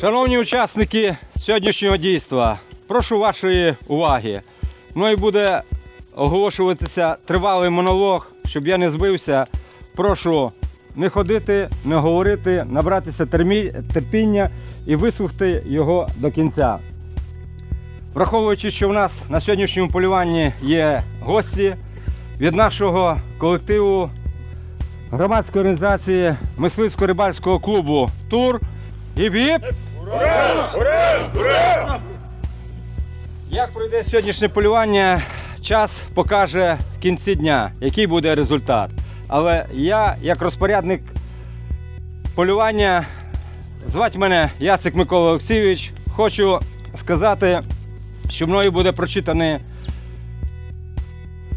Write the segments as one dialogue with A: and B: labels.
A: Шановні учасники сьогоднішнього дійства, прошу вашої уваги. Мною буде оголошуватися тривалий монолог, щоб я не збився. Прошу не ходити, не говорити, набратися терпіння і вислухати його до кінця. Враховуючи, що в нас на сьогоднішньому полюванні є гості від нашого колективу громадської організації мисливсько-рибальського клубу Тур і ВІП. Як пройде сьогоднішнє полювання, час покаже в кінці дня, який буде результат. Але я, як розпорядник полювання, звати мене Яцик Микола Олексійович, хочу сказати, що мною буде прочитане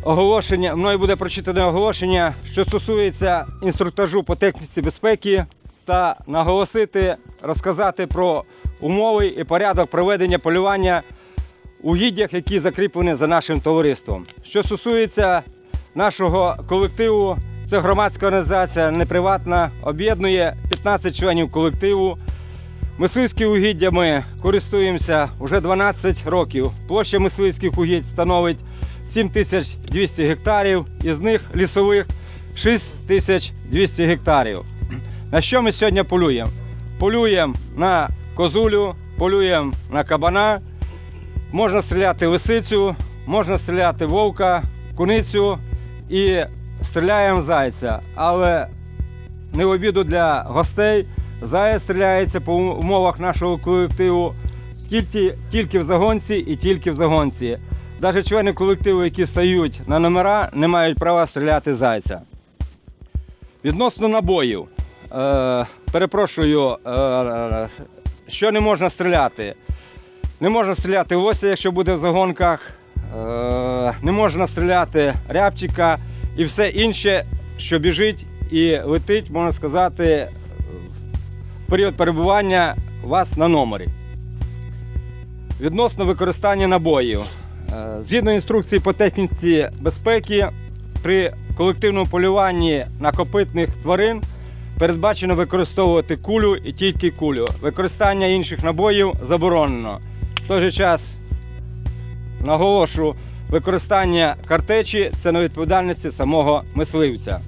A: оголошення. Мною буде прочитане оголошення, що стосується інструктажу по техніці безпеки, та наголосити, розказати про умови і порядок проведення полювання у гіддях, які закріплені за нашим товариством. Що стосується нашого колективу, це громадська організація, неприватна, об'єднує 15 членів колективу. Мисливські угіддя ми користуємося вже 12 років. Площа мисливських угідь становить 7200 гектарів, із них лісових 6200 гектарів. На що ми сьогодні полюємо? Полюємо на козулю, полюємо на кабана, можна стріляти лисицю, можна стріляти вовка, куницю і стріляємо зайця. Але не в обіду для гостей. Заяць стріляється по умовах нашого колективу тільки, тільки в загонці і тільки в загонці. Навіть члени колективу, які стають на номера, не мають права стріляти зайця. Відносно набоїв, е, перепрошую, е, що не можна стріляти? Не можна стріляти лося, якщо буде в загонках, е, не можна стріляти рябчика і все інше, що біжить і летить, можна сказати, в період перебування вас на номері. Відносно використання набоїв. Згідно інструкції по техніці безпеки, при колективному полюванні на копитних тварин передбачено використовувати кулю і тільки кулю. Використання інших набоїв заборонено. В той же час наголошу, використання картечі це на відповідальності самого мисливця.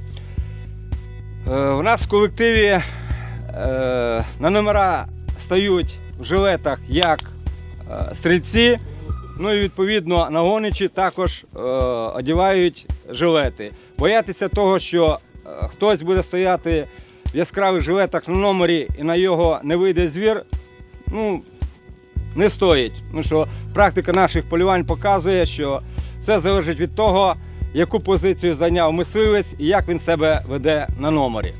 A: Е, У нас в колективі е, на номера стають в жилетах як е, стрільці, ну і відповідно нагоничі також е, одягають жилети. Боятися того, що е, хтось буде стояти в яскравих жилетах на номері і на його не вийде звір, ну, не стоїть. Тому що практика наших полювань показує, що все залежить від того, яку позицію зайняв мисливець і як він себе веде на номері.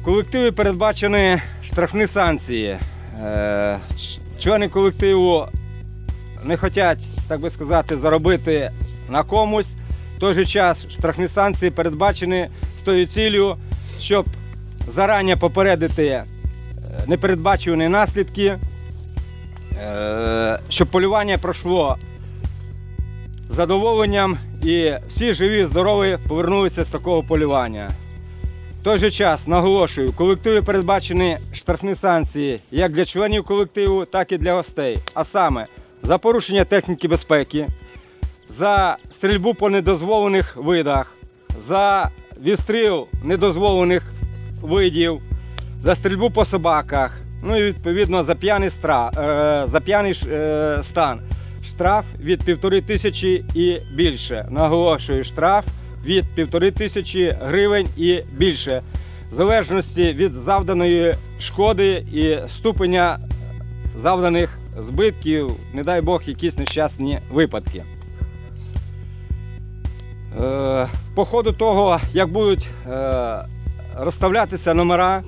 A: В колективі передбачені штрафні санкції. Е, Члени колективу не хочуть, так би сказати, заробити на комусь. В той же час штрафні санкції передбачені тою цілею, щоб зарані попередити е, непередбачувані наслідки, е, щоб полювання пройшло задоволенням і всі живі, здорові повернулися з такого полювання. В той же час наголошую, в колективі передбачені штрафні санкції як для членів колективу, так і для гостей. А саме за порушення техніки безпеки, за стрільбу по недозволених видах, за відстріл недозволених видів, за стрільбу по собаках, ну і відповідно за п'яний, е, за п'яний е, стан. Штраф від півтори тисячі і більше. Наголошую, штраф від півтори тисячі гривень і більше, в залежності від завданої шкоди і ступеня завданих збитків, не дай Бог, якісь нещасні випадки. Е, по ходу того, як будуть е, розставлятися номера,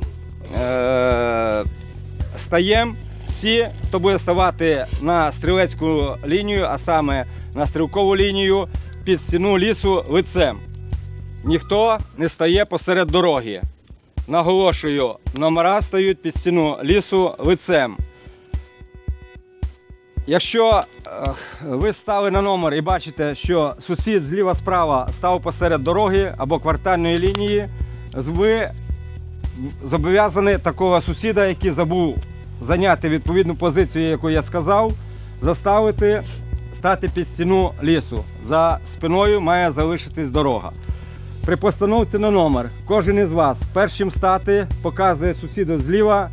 A: е, стаємо всі, хто буде ставати на стрілецьку лінію, а саме на стрілкову лінію під стіну лісу лицем. Ніхто не стає посеред дороги. Наголошую, номера стають під стіну лісу лицем. Якщо е, ви стали на номер і бачите, що сусід зліва справа став посеред дороги або квартальної лінії, ви зобов'язаний такого сусіда, який забув зайняти відповідну позицію, яку я сказав, заставити стати під стіну лісу. За спиною має залишитись дорога. При постановці на номер кожен із вас першим стати показує сусіду зліва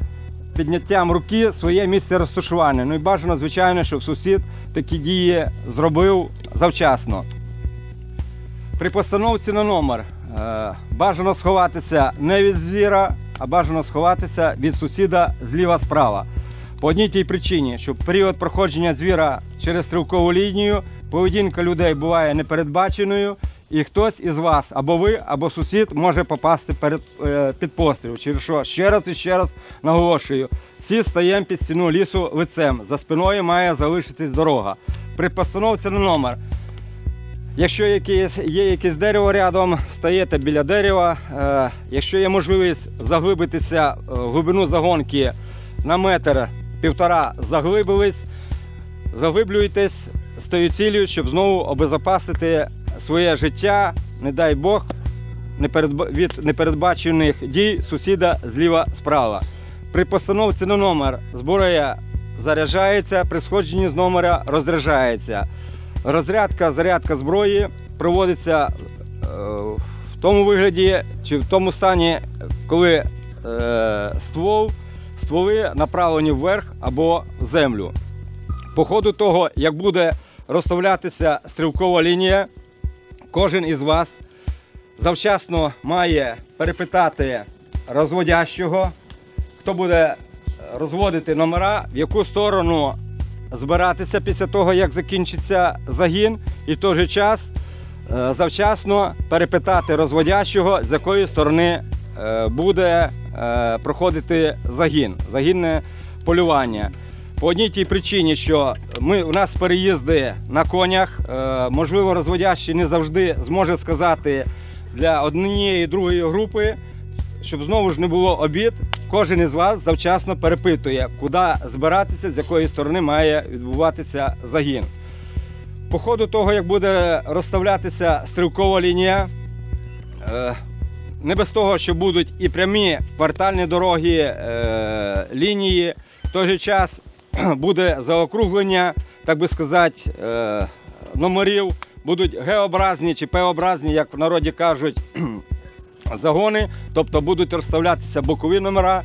A: підняттям руки своє місце розташування. Ну і бажано, звичайно, щоб сусід такі дії зробив завчасно. При постановці на номер е, бажано сховатися не від звіра, а бажано сховатися від сусіда зліва справа. По одній тій причині, що період проходження звіра через стрілкову лінію поведінка людей буває непередбаченою, і хтось із вас, або ви, або сусід, може попасти перед, е, під постріл. Через що ще раз і ще раз наголошую: всі стаємо під стіну лісу лицем. За спиною має залишитись дорога. При постановці на номер Якщо якесь, є якесь дерево рядом, стаєте біля дерева. Е, якщо є можливість заглибитися е, в глибину загонки на метр півтора заглибились, заглиблюйтесь з тою цілею, щоб знову обезопасити своє життя, не дай Бог, від непередбачених дій сусіда зліва справа. При постановці на номер зброя заряджається, при сходженні з номера розряджається. Розрядка, зарядка зброї проводиться е, в тому вигляді чи в тому стані, коли е, ствол, стволи направлені вверх або в землю. По ходу того, як буде розставлятися стрілкова лінія, кожен із вас завчасно має перепитати розводящого, хто буде е, розводити номера, в яку сторону збиратися після того, як закінчиться загін, і в той же час е, завчасно перепитати розводящого, з якої сторони е, буде проходити загін, загінне полювання. По одній тій причині, що ми, у нас переїзди на конях, е, можливо, розводящий не завжди зможе сказати для однієї другої групи, щоб знову ж не було обід, кожен із вас завчасно перепитує, куди збиратися, з якої сторони має відбуватися загін. По ходу того, як буде розставлятися стрілкова лінія, е, не без того, що будуть і прямі квартальні дороги, е, лінії, в той же час буде заокруглення, так би сказати, е, номерів, будуть Г-образні чи П-образні, як в народі кажуть, загони, тобто будуть розставлятися бокові номера.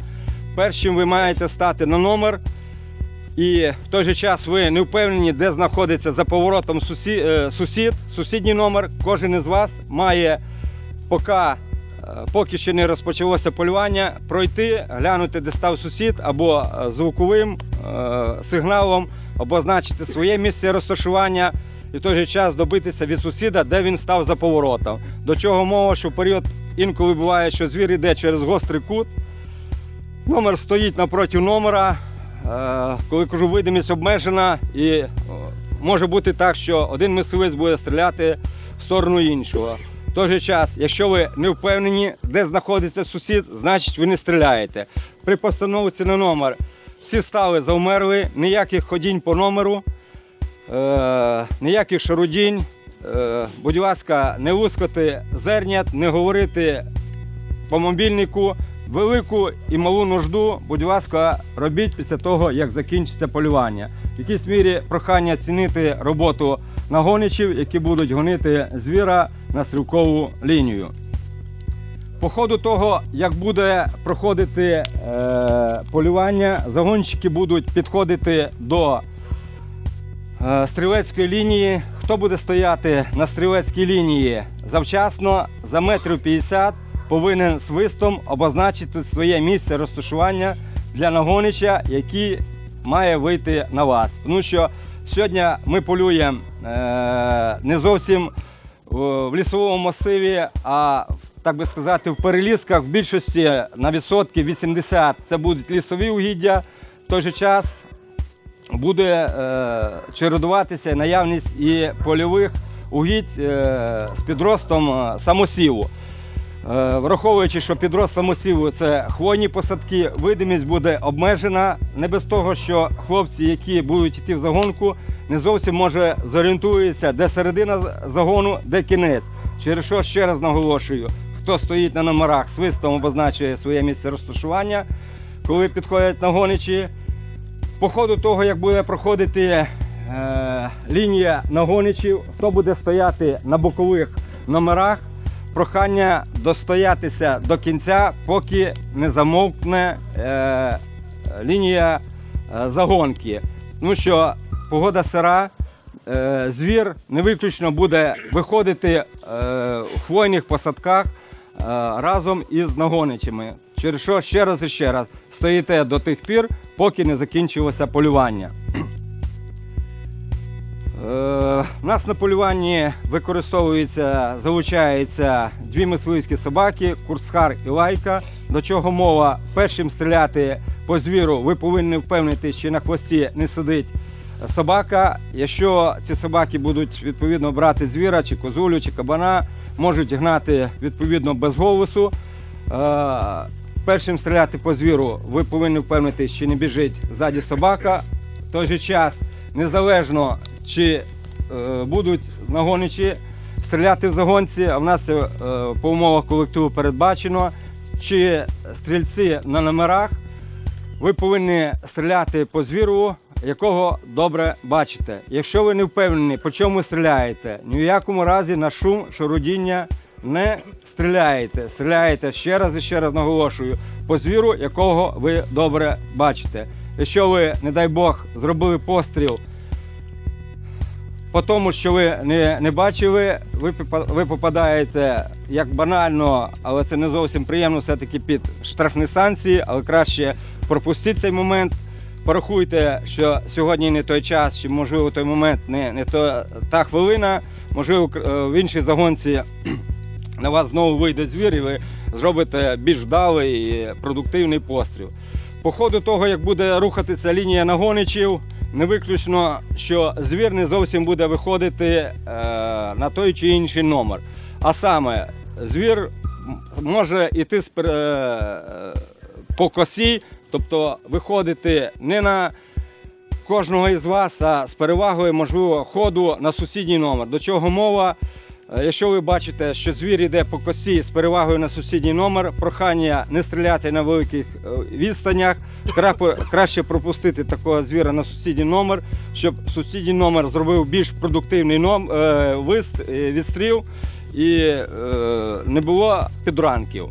A: Першим ви маєте стати на номер, і в той же час ви не впевнені, де знаходиться за поворотом сусі- е, сусід, сусідній номер. Кожен із вас має поки, е, поки ще не розпочалося полювання, пройти, глянути, де став сусід, або звуковим сигналом обозначити своє місце розташування і в той же час добитися від сусіда, де він став за поворотом. До чого мова, що в період інколи буває, що звір йде через гострий кут. Номер стоїть напроти номера. Е, Коли кажу, видимість обмежена, і може бути так, що один мисливець буде стріляти в сторону іншого. В той же час, якщо ви не впевнені, де знаходиться сусід, значить ви не стріляєте. При постановці на номер всі стали завмерли, ніяких ходінь по номеру, е, ніяких шарудінь. Е, будь ласка, не лускати зернят, не говорити по мобільнику. Велику і малу нужду, будь ласка, робіть після того, як закінчиться полювання. В якійсь мірі прохання цінити роботу нагоничів, які будуть гонити звіра на стрілкову лінію. По ходу того, як буде проходити е, полювання, загонщики будуть підходити до е, стрілецької лінії. Хто буде стояти на стрілецькій лінії завчасно за метрів 50 повинен свистом обозначити своє місце розташування для нагонича, який має вийти на вас. Тому що сьогодні ми полюємо е, не зовсім в в лісовому масиві, а так би сказати, в перелісках в більшості на відсотки 80 це будуть лісові угіддя. В той же час буде е, чередуватися наявність і польових угідь е, з підростом е, самосіву. Е, Враховуючи, що підрост самосіву це хвойні посадки, видимість буде обмежена. Не без того, що хлопці, які будуть йти в загонку, не зовсім може зорієнтуються, де середина загону, де кінець. Через що ще раз наголошую, хто стоїть на номерах, свистом обозначує своє місце розташування, коли підходять нагоничі. По ходу того, як буде проходити е, лінія нагоничів, хто буде стояти на бокових номерах, прохання достоятися до кінця, поки не замовкне е, лінія е, загонки. Тому що погода сира, е, звір не виключно буде виходити е, у хвойних посадках разом із нагоничами. Через що ще раз і ще раз стоїте до тих пір, поки не закінчилося полювання. Е, У нас на полюванні використовується, залучаються дві мисливські собаки, курсхар і лайка. До чого мова першим стріляти по звіру, ви повинні впевнитися, чи на хвості не сидить собака. Якщо ці собаки будуть відповідно брати звіра, чи козулю, чи кабана, можуть гнати відповідно без голосу. Е, Першим стріляти по звіру, ви повинні впевнитися, чи не біжить ззаді собака. В той же час, незалежно чи е, будуть нагоничі стріляти в загонці, а в нас е, по умовах колективу передбачено, чи стрільці на номерах, ви повинні стріляти по звіру, якого добре бачите. Якщо ви не впевнені, по чому стріляєте, ні в якому разі на шум, шарудіння не стріляєте. Стріляєте ще раз і ще раз наголошую по звіру, якого ви добре бачите. Якщо ви, не дай Бог, зробили постріл по тому, що ви не, не бачили, ви, ви попадаєте як банально, але це не зовсім приємно, все-таки під штрафні санкції, але краще пропустіть цей момент. Порахуйте, що сьогодні не той час, чи можливо той момент не, не то, та хвилина, можливо, е, в іншій загонці на вас знову вийде звір, і ви зробите більш вдалий і продуктивний постріл. По ходу того, як буде рухатися лінія нагоничів, не виключно, що звір не зовсім буде виходити е, на той чи інший номер. А саме, звір може йти з, е, по косі, тобто виходити не на кожного із вас, а з перевагою можливо ходу на сусідній номер. До чого мова? Е, Якщо ви бачите, що звір йде по косі з перевагою на сусідній номер, прохання не стріляти на великих е, відстанях, краще пропустити такого звіра на сусідній номер, щоб сусідній номер зробив більш продуктивний е, вист, відстріл і не було підранків.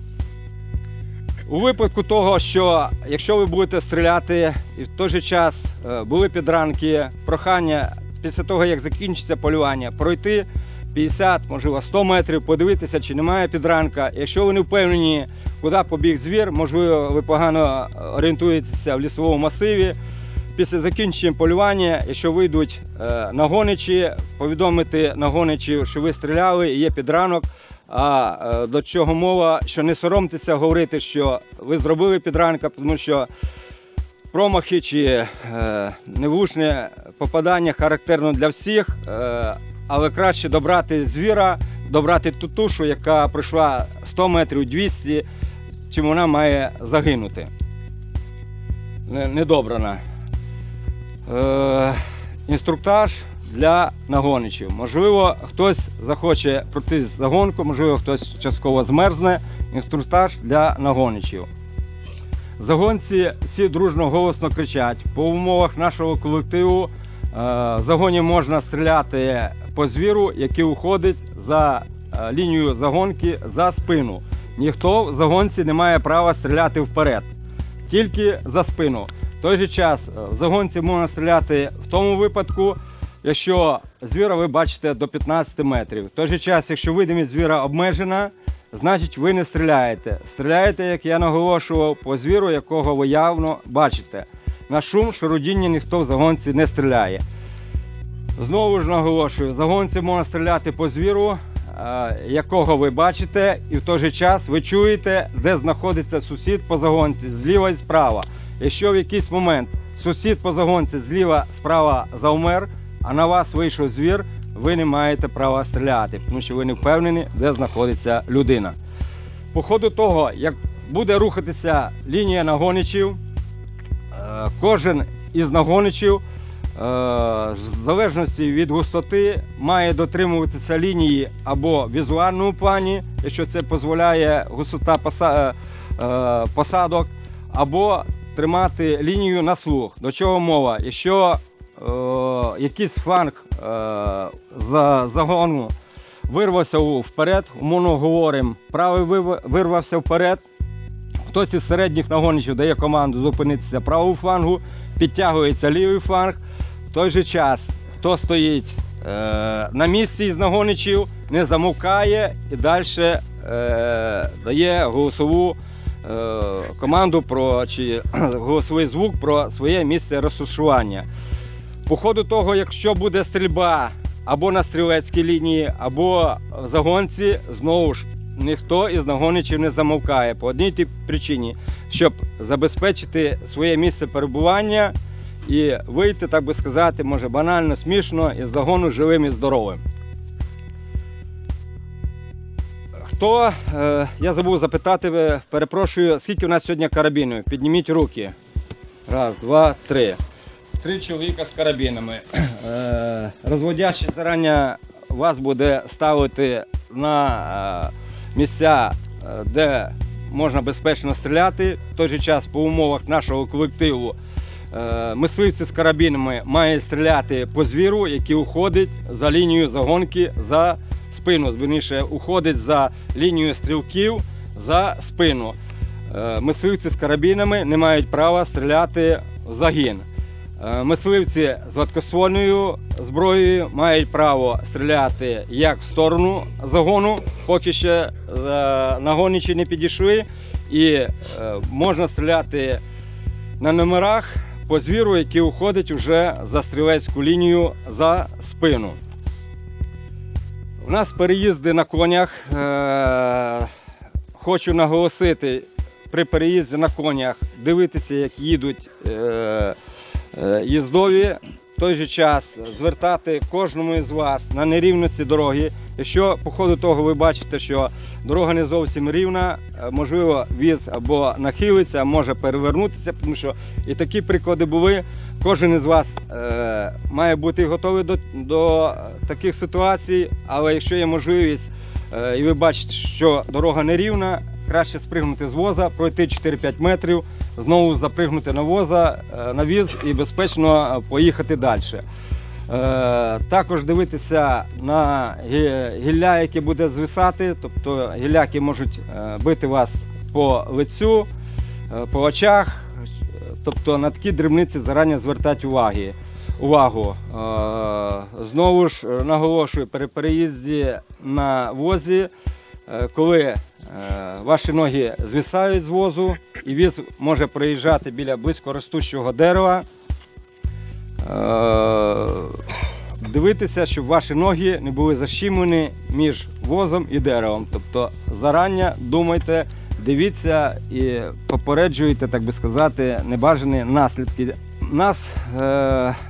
A: У випадку того, що якщо ви будете стріляти і в той же час е, були підранки, прохання після того, як закінчиться полювання, пройти 50, можливо 100 метрів, подивитися, чи немає підранка. Якщо ви не впевнені, куди побіг звір, можливо, ви погано орієнтуєтеся в лісовому масиві. Після закінчення полювання, якщо вийдуть е, нагоничі, повідомити нагоничів, що ви стріляли і є підранок. А е, до чого мова, що не соромтеся говорити, що ви зробили підранка, тому що промахи чи е, невлучне попадання характерно для всіх, е, але краще добрати звіра, добрати ту тушу, яка пройшла 100 метрів 200, чим вона має загинути. Недобрана. Інструктаж для нагоничів. Можливо, хтось захоче пройти загонку, можливо, хтось частково змерзне. Інструктаж для нагоничів. Загонці всі дружно голосно кричать. По умовах нашого колективу е, в загоні можна стріляти по звіру, який уходить за е, лінію загонки за спину. Ніхто в загонці не має права стріляти вперед, тільки за спину. В той же час е, в загонці можна стріляти в тому випадку, якщо звіра ви бачите до 15 метрів. В той же час, якщо видимість звіра обмежена, значить ви не стріляєте. Стріляєте, як я наголошував, по звіру, якого ви явно бачите. На шум шарудіння ніхто в загонці не стріляє. Знову ж наголошую, загонці можна стріляти по звіру, е, якого ви бачите, і в той же час ви чуєте, де знаходиться сусід по загонці зліва і справа. Якщо в якийсь момент сусід по загонці зліва справа завмер, а на вас вийшов звір, ви не маєте права стріляти, тому що ви не впевнені, де знаходиться людина. По ходу того, як буде рухатися лінія нагоничів, е, кожен із нагоничів в залежності від густоти має дотримуватися лінії або візуальному плані, якщо це дозволяє густота е, е, посадок, або тримати лінію на слух. До чого мова? Якщо е, якийсь фланг е, за загону вирвався вперед, умовно говоримо, правий вирвався вперед, хтось із середніх нагоничів дає команду зупинитися правому флангу, підтягується лівий фланг. В той же час, хто стоїть е, на місці із нагоничів, не замовкає і далі е, дає голосову е, команду про чи голосовий звук про своє місце розташування. По ходу того, якщо буде стрільба або на стрілецькій лінії, або в загонці, знову ж ніхто із нагоничів не замовкає по одній тій причині, щоб забезпечити своє місце перебування і вийти, так би сказати, може банально смішно із загону живим і здоровим. Хто, е, я забув запитати, е, перепрошую, скільки у нас сьогодні карабінів? Підніміть руки. Раз, два, три. Три чоловіка з карабінами. Е, Розводящий зарані вас буде ставити на е, місця, е, де можна безпечно стріляти. В той же час по умовах нашого колективу мисливці з карабінами мають стріляти по звіру, який уходить за лінію загонки за спину. Звірніше, уходить за лінію стрілків за спину. Мисливці з карабінами не мають права стріляти в загін. Е, Мисливці з гладкоствольною зброєю мають право стріляти як в сторону загону, поки ще е, нагоничі не підійшли, і е, можна стріляти на номерах по звіру, який уходить вже за стрілецьку лінію за спину. У нас переїзди на конях. Хочу наголосити, при переїзді на конях дивитися, як їдуть їздові. В той же час звертати кожному із вас на нерівності дороги. Якщо по ходу того ви бачите, що дорога не зовсім рівна, е, можливо, віз або нахилиться, може перевернутися, тому що і такі приклади були. Кожен із вас е, має бути готовий до, до таких ситуацій, але якщо є можливість е, і ви бачите, що дорога нерівна, краще спригнути з воза, пройти 4-5 метрів, знову запригнути на воза, е, на віз і безпечно поїхати далі. Е, також дивитися на гілля, яке буде звисати, тобто гілля, які можуть е, бити вас по лицю, по очах. Тобто на такі дрібниці зарані звертати уваги. увагу. Знову ж наголошую, при переїзді на возі, коли е, ваші ноги звисають з возу, і віз може проїжджати біля близько ростущого дерева. Е, Дивитися, щоб ваші ноги не були защімлені між возом і деревом. Тобто зарання думайте, дивіться і попереджуйте, так би сказати, небажані наслідки. У нас е,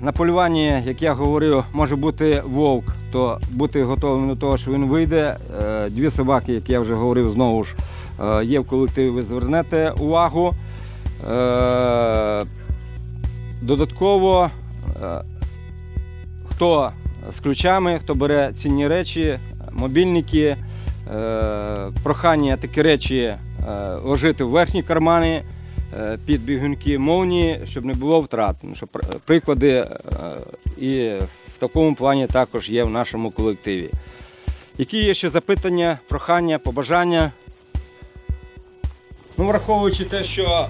A: на полюванні, як я говорив, може бути вовк, то бути готовим до того, що він вийде. Е, дві собаки, як я вже говорив, знову ж е, є в колективі, ви звернете увагу. Е, додатково, е, хто з ключами, хто бере цінні речі, мобільники, е, прохання такі речі е, ложити в верхні кармани під бігунки молні, щоб не було втрат. Тому що приклади е, і в такому плані також є в нашому колективі. Які є ще запитання, прохання, побажання? Ну, враховуючи те, що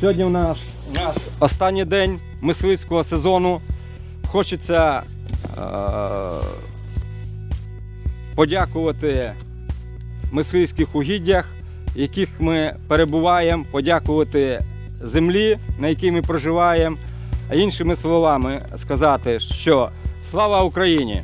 A: Сьогодні у нас, у нас останній день мисливського сезону. Хочеться е, подякувати мисливських угіддях, в яких ми перебуваємо, подякувати землі, на якій ми проживаємо, а іншими словами сказати, що слава Україні!